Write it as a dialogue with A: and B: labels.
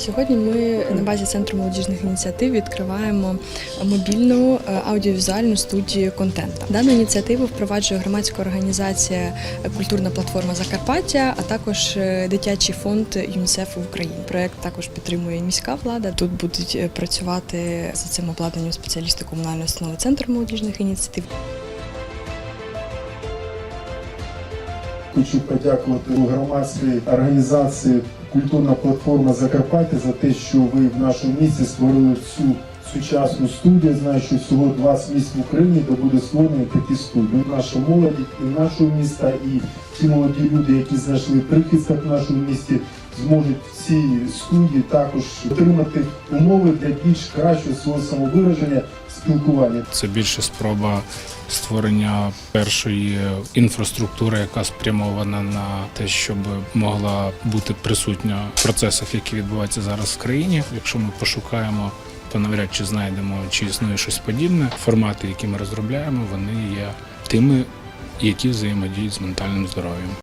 A: Сьогодні ми на базі центру молодіжних ініціатив відкриваємо мобільну е, аудіовізуальну студію контента. Дану ініціативу впроваджує громадська організація Культурна платформа Закарпаття, а також е, дитячий фонд ЮНІСЕФ в Україні. Проект також підтримує міська влада. Тут будуть е, працювати за цим обладнанням спеціалісти комунальної установи Центру молодіжних ініціатив.
B: Хочу подякувати громадській організації Культурна платформа Закарпаття за те, що ви в нашому місті створили цю сучасну студію. Знаю, що всього 20 місць в Україні, де буде створені такі студії. Наша молодь і нашого міста, і ті молоді люди, які знайшли прихисток в нашому місті, зможуть в цій студії також отримати умови для більш кращого свого самовираження, спілкування.
C: Це більше спроба створення першої інфраструктури, яка спрямована на те, щоб могла бути присутня в процесах, які відбуваються зараз в країні. Якщо ми пошукаємо, то навряд чи знайдемо, чи існує щось подібне. Формати, які ми розробляємо, вони є тими, які взаємодіють з ментальним здоров'ям.